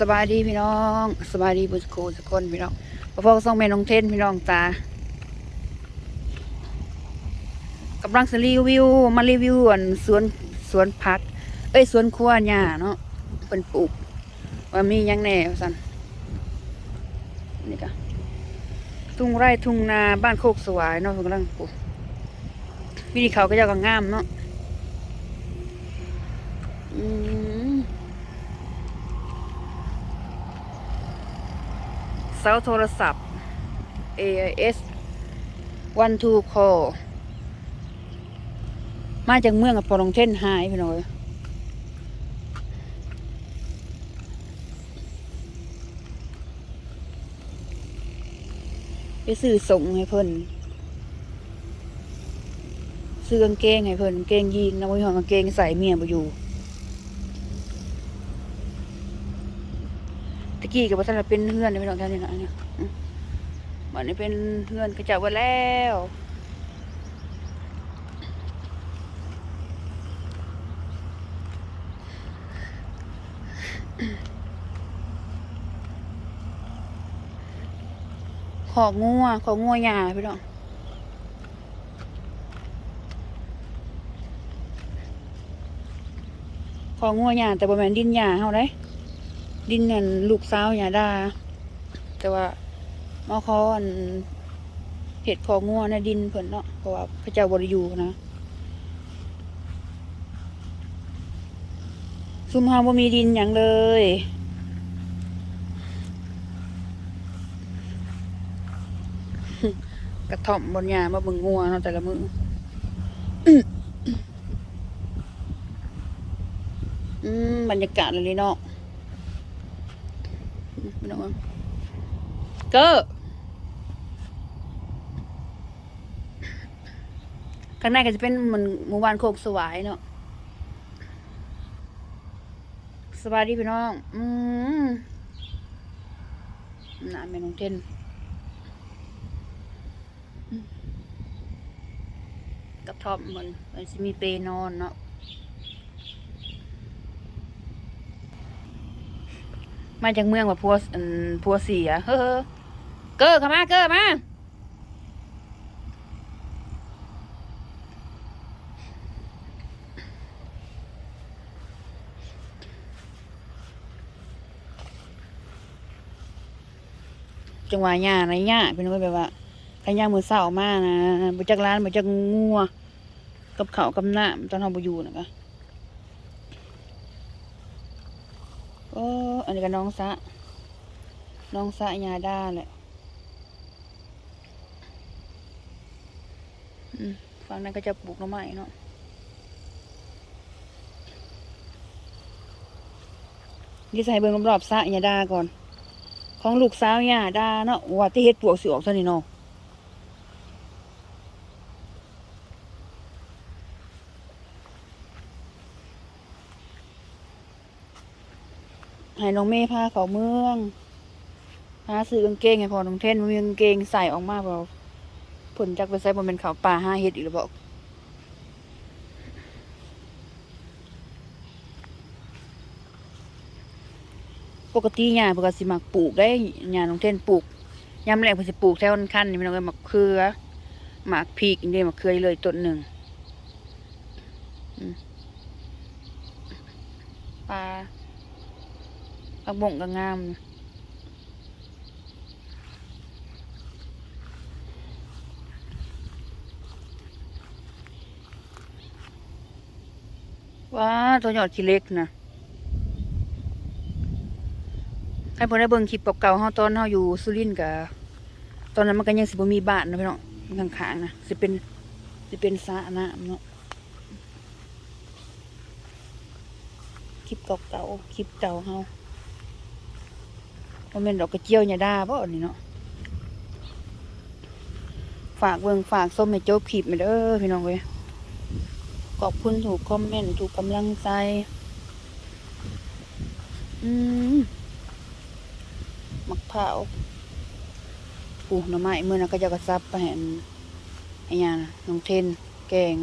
สบายดีพี่น้องสบายดีบุญโคสกคนพี่น้องพ่อพ่อส่องแม่น้องเทนพี่น้องตากำลังจะรีวิว มารีวิวอันสวนสวนผัก เอ้ยสวนครัวหญ้าเนาะเป็นปลูก ว่ามียังแน่ว่สันนี่ก็ทุ่งไร่ทุ่งนาบ้านโคกสวายเนาะกำลังปลูกวิธีเขาก็จะก็งามเนาะอืม เสาโทรศัพท์ AIS one two call มาจากเมืองกับปอลงเท่นหายพี่น้อยไปซื้อส่งให้เพิ่นซื้อกางเกงให้เพิ่นกางเกงยีนนะพี่น้อกางเกงใส่เมียบ่อยู่ะกี้กับว่าท่านเป็นเพื่อนในพี่น้องท่านนี่นะเนี่ยวันนี้เป็นเพื่อนกระจับไว้แล้วของัวของัวหยาพี่น้องของัวหยาแต่บ่แม่นดินหยาเฮาได้ ดินนั่นลูกสาวอย่าด่าแต่ว่าหมอคออันเห็ดของงัวในดินเพิ่นเนาะเพราะว่าพระเจ้าบริยูนะซุมเฮาบ่มีดินหยังเลยกระท่อมบนหญ้ามาบิ่งงัวเนาะแต่ละมืออืมบรรยากาศเลยเนาะ พี่น้องเก็ข้างในก็จะเป็นเหมันหมู่บ้านโคกสวายเนาะสบายดีพี่น้อง อืมน่าเมนองเทนอืมกับทอมมันมันจะมีเปรนอนเนาะ มาจากเมืองว่าพัวอันพัวเสียเฮ้อเก้อเข้ามาเก้อมาจังหวะหญ้าในหญ้าเป็นว่าแบบว่าถ้าหญ้ามือเศร้ามากนะบ่จักร้านบ่จักงัวกับเขากับน้ำตอนเราบ่อยู่นะคะโอันนี้ก็น้องสะ น้องสะยาด้าแหละฝั่งนั้นก็จะปลูกน้อไม้เนาะนี่ใส่เบิ่งรอบสะยาด้าก่อน ของลูกสาวยาด้าเนาะว่าที่เฮ็ดปลวกสิออกเท่านี้เนาะ ให้น้องเมย์พาเขาเมืองหาซื้อกางเกงให้พอน้องเทนมันมีกางเกงใส่ออกมาเปล่าผลจากไปใส่บนเป็นเขาป่าห้าเฮ็ดอีกหรือเปล่าปกติหญ้าเพิ่นก็สิมักปลูกได้หญ้าน้องเทนปลูกยามแรกเพิ่นสิปลูกแถวคันนี่มันก็มักเขือหมากพริกนี่มักเขือเลยต้นหนึ่งปลา ผักบงก็งามว้าตัวยอดขี้เล็กนะให้พอได้เบิ่งคลิปเก่าๆเฮาตอนเฮาอยู่สุรินทร์กะตอนนั้นมันก็ยังสิบ่มีบ้านนะพี่น้องข้างๆนะสิเป็นสิเป็นสระน้ำเนาะคลิปเก่าๆคลิปเก่าเฮา บ่แม่นดอกกระเจียวหญ้าดาบ่อันนี้เนาะฝากเบิ่งฝากส้มให้จบคลิปมาเด้อพี่น้องเว้ยขอบคุณถูกคอมเมนต์ถูกกำลังใจ อืมมะพร้าวปลูกหน่อไม้เมื่อนั้นก็จะกระซับไปเห็นไอ้ยานะน้องเทน แกง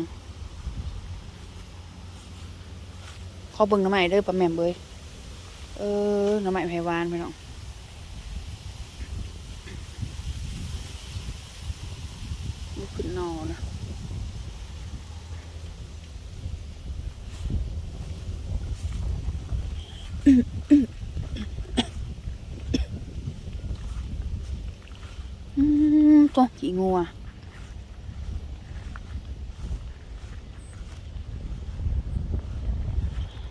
ขอเบิ่งหน่อไม้เด้อป้าแม่มเบยเออหน้ำไม้ไผ่วานพี่น้อง มันขึ้นนอนะตัวขี้งัว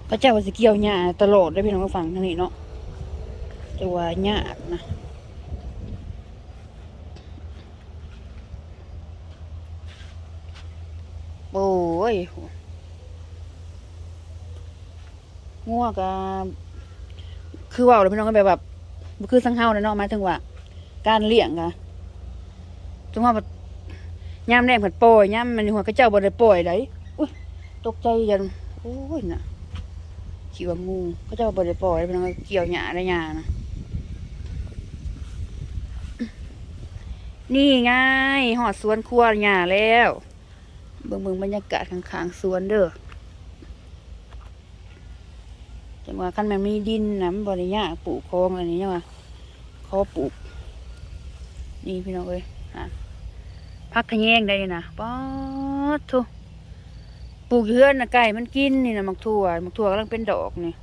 พระเจ้าว่าสิเกี่ยวหญ้าตลอดได้พี่น้องก็ฟังทางนี้เนาะแต่ว่าหญ้านะโอ้ ยงัวก็คือว่าเลยพี่น้องก็แบบแบบคือสังเฮาเลยเนาะหมายถึงว่า การเลี้ยงอะจังว่าแบบย่ามแรงผัดปล่อยย่ามมันหัวกระเจ้าบ่ได้ปล่อยได้อุ้ยตกใจยันโอ้ยน่ะคิดว่างูก็จะมาบริปล่อยเป็นองเกี่ยวหญ้าได้หญ้านะนี่ไงหอดสวนครัวหญ้าแล้ว เบิ่งเบิ่งบรรยากาศข้างๆสวนเด้อจังว่าคันมันมีดินนะมันบริยาปลูกคลองอะไรนี้จังว่าเขาปลูก นี่พี่น้องเอ้ยฮะพักขะแยงได้นี่นะป๊อดทุปลูกอยู่เฮือนนะไก่มันกินนี่นะมักถั่วมักถั่วกำลังเป็นดอกนี่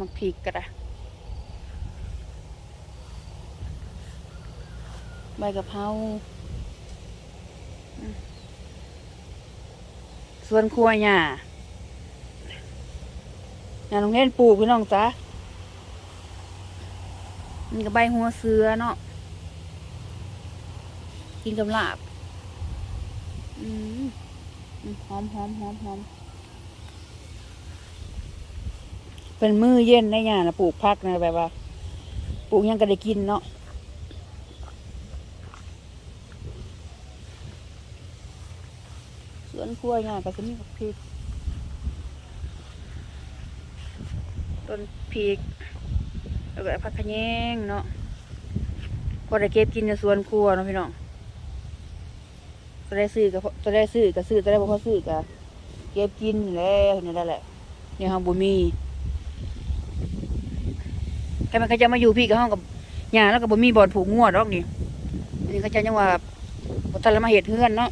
มักพริกก็ได้ใบกะเพรา ส่วนครัวหญ้าหญ้าโรงเรียนปลูกพี่น้องจ๊ะนี่ก็ใบหัวเสือเนาะกินกับลาบอืมหอมหอมหอมหอมเป็นมือเย็นได้ยานะปลูกพักนะแบบว่าปลูกยังก็ได้กินเนาะ สวนครัวหญ้าก็จะมีพริกต้นพริกแล้วก็ผักขะแยงเนาะพอได้เก็บกินในสวนครัวเนาะพี่น้องจะได้ซื้อก็จะได้ซื้อก็ซื้อจะได้บ่พอซื้อก็เก็บกินแล้วนี่แหละเนี่ยห้องบ่มีแค่มันเขาจะมาอยู่พี่กับห้องกับหญ้าแล้วก็บ่มีบ่อนผูกงวดอกนี่อันนี้เขาจะยังว่าบ่ทันละมาเฮ็ดเฮือนเนาะ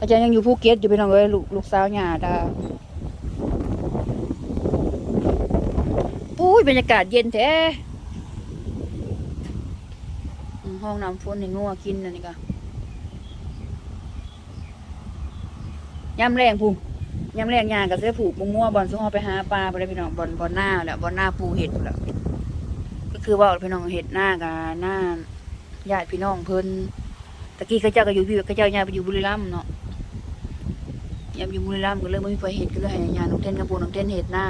เขาจะยังอยู่ภูเก็ตอยู่พี่น้องเอ้ยลูกลูกสาวหญ้าดาปุ้ยบรรยากาศเย็นแท้ห้องน้ำฝนนี่งัวกินอันนี่ก็ยามแรงพูยามแรงยางก็จะผูกบุงัวบอลซุ่มเอาไปหาปลาไปเลยพี่น้องบอลบอลหน้าแหละบอลหน้าปูเห็ดแหล้วก็คือว่าพี่น้องเห็ดหน้ากับหน้าญาติพี่น้องเพิ่นตะกี้เขาเจ้าก็อยู่พี่เขาเจ้าย้ายไปอยู่บุรีรัมย์เนาะ ยามอยู่บุรีรัมย์ก็เลยไม่มีไฟเห็ดก็เลยให้ยาน้องเต้นกับปูน้องเต้นเห็ดหน้า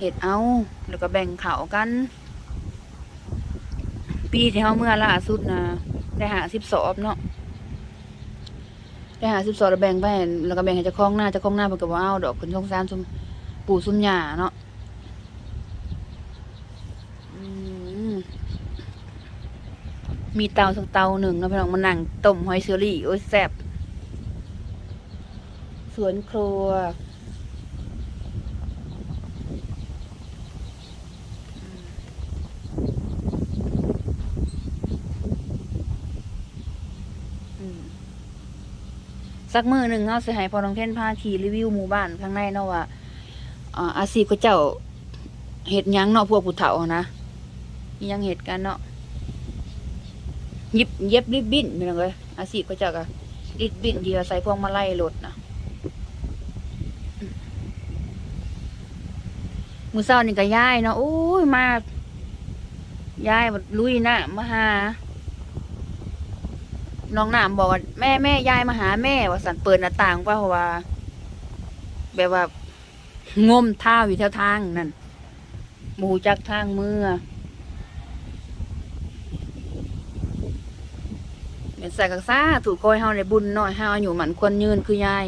เห็ดเอา แล้วก็แบ่งเขากัน ปีที่เขาเมื่อล่าสุดนะได้หาสิบสอบเนาะได้หาสิบสอบแล้วแบ่งไปแล้วก็แบ่งให้เจ้าของหน้าเจ้าของหน้าเพิ่นก็บ่เอาดอกเพิ่นสงสารซุมปู่ซุมหย่าเนาะมีเตาสักเตาหนึ่งเนาะพี่น้องมานั่งต้มหอยเชอรี่โอ้ยแซ่บ วนครัว สักมือหนึ่งเขาสิให้พอน้องเทนพาขี่รีวิวหมู่บ้านข้างในเนาะว่าอาอาชีพเขาเจ้าเห็ดยังเนาะพวกผู้เฒ่าะนะยังเห็ดกันเนาะยิบเย็บริบบิ้นพี่น้องเอ้ยอาชีพเขาเจ้าก็ริบบิ้นเดียวใส่พวงมาลัยรถนะ มือเศร้านี่ก็ย้ายเนาะโอ้ยมาย้ายบัดลุยหน้ามาหาน้องน้ำบอกว่าแม่แม่ยายมาหาแม่ว่าสันเปิดหน้าต่างว่าเพราะว่า แบบว่างมเท้าอยู่แถวทางนั่นหมูจักทางเมื่อเป็นใส่กักซ่าถูกคอยเฮาในบุญหน่อยเฮาอยู่หมันควรยืนคือยาย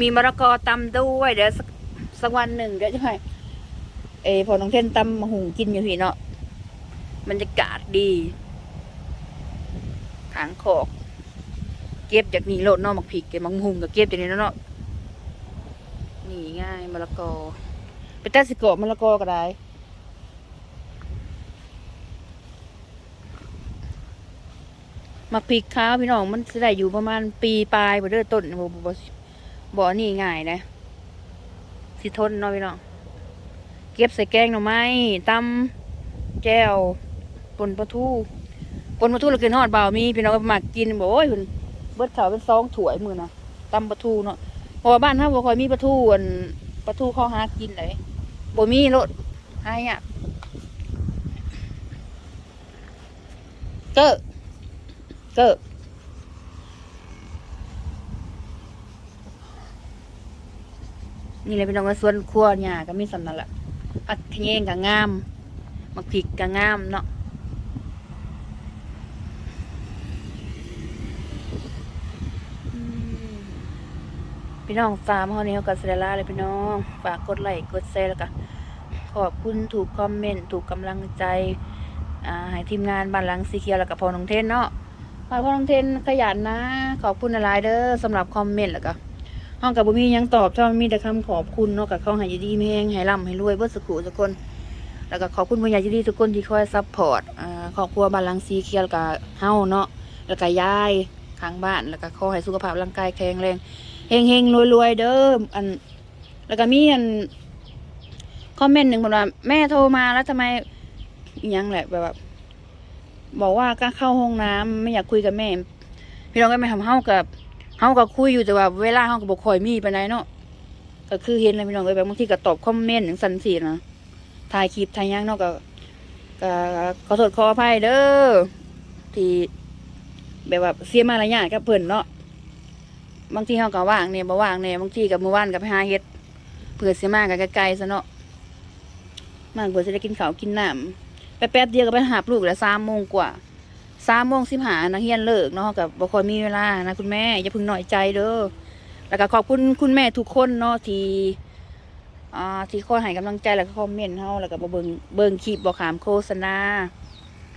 มีมะละกอตำด้วยเดี๋ยวสักสักวันหนึ่งเดี๋ยวจะให้เอพอน้องเท่นตำมะหุงกินอยู่พี่เนาะบรรยากาศดีทหางขอก เก็บจากนี่โลดเนอกมักผิกเก็บมังหุงก็เก็บจากนี้เนาะหนีง่ายมะละกอไปตัดสิกรอมะละกอก็ได้มักพริกข้าวพี่น้องมันสิได้อยู่ประมาณปีปลายบ่เด้อต้นบ่บ่ บ่บ่นี่ง่ายนะสิทนเนาะพี่น้องเก็บใส่แกงหน่อไม้ตำแจ่วปนปลาทูปนปลาทูเรากินฮอดเบามีพี่น้องมักกินบ่โอ้ยเพิ่นเบิดข้าวเป็นซองถ้วมือนะตำปลาทูเนาะเพราะว่าบ้านเฮาบ่คอยมีปลาทูอันปลาทูเขาหากินได้บ่มีโลดหายากเก้อก็ นี่เลยพี่น้องว่าส่วนครัวเนี่ยก็มีสำนักละผักขะแยงก็งามมักพริกก็งามเนาะพี่น้องฟาร์มเฮานี่เขาก็เสได็จลาเลยพี่น้องฝากกดไลค์กดแชร์แล้วก็ขอบคุณถูกคอมเมนต์ถูกกำลังใจอ่าให้ทีมงานบ้านหลังสีเขียวแล้วก็พอน้องเทนเนาะขอน้องเทนขยันนะ ขอบคุณอะไรเด้อสำหรับคอมเมนต์แล้วก็ ห้องกับบุมียังตอบเท่ามีแต่คำขอบคุณเนาะกับเขาห้อยูดีไม่แห้งห้ร่ำให้รวยเบิดสุขุทุกคน แล้วก็ขอบคุณผู้ใหญ่ใจดีทุกคนที่คอยซัพพอร์ตครอบครัวบาลังสีเขียวแล้วก็เฮาเนาะแล้วก็ยายข้างบ้าน แล้วก็ขอให้สุขภาพร่างกายแข็งแรงเฮงเฮงรวยรวยๆเด้ออัน แล้วก็มีอันคอมเมนต์หนึ่งบอกว่าแม่โทรมาแล้วทำไมยังแหละแบบบอกว่าก็เข้าห้องน้ำไม่อยากคุยกับแม่ พี่น้องก็ไม่ทำเฮากับ เฮากับคุยอยู่แต่ว่าเวลาเฮากับบกคอยมีไปไหนใดเนาะก็คือเห็นเลยพี่น้องเอ้ยแบบบางทีก็ตอบคอมเมนต์อย่างสันสีนะถ่ายคลิปถ่ายหยังเนาะก็ก็ขอโทษขออภัยเด้อที่แบบว่าเสียมารยาทกับเพิ่นเนาะบางทีเฮาก็ว่างเนี่ยบ่ว่างเนี่ยบางทีกับมื้อวานก็ไปหาเฮ็ดเพื่อสิมาก็ไกลๆซะเนาะมากเพื่อสิได้กินข้าวกินน้ำแป๊บเดียวก็ไปหาปลูกแล้วสามโมงกว่า สามโมงสิบหานักเรียนเลิกเนาะกับบ่ค่อยมีเวลานะคุณแม่อย่าพึ่งหน่อยใจเด้อแล้วก็ขอบคุณคุณแม่ทุกคนเนาะที่อ่าที่คอยให้กำลังใจแล้วก็คอมเมนต์เฮาแล้วก็บ่เบิ่งเบิ่งคลิปบ่ขามโฆษณา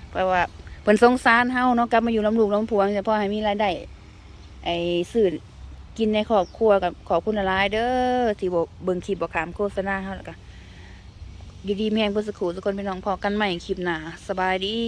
เพราะว่าเพิ่นสงสารเฮาเนาะกลับมาอยู่ลำลูกลำพวงแต่พอให้มีรายได้ไอ้ซื้อกินในครอบครัวกับขอบคุณหลายเด้อที่บ่เบิ่งคลิปบ่ขามโฆษณาเฮาแล้วก็อยู่ดีแมงเพื่อสกครู่ทุกคนพี่น้องพอกันใหม่คลิปหนาสบายดี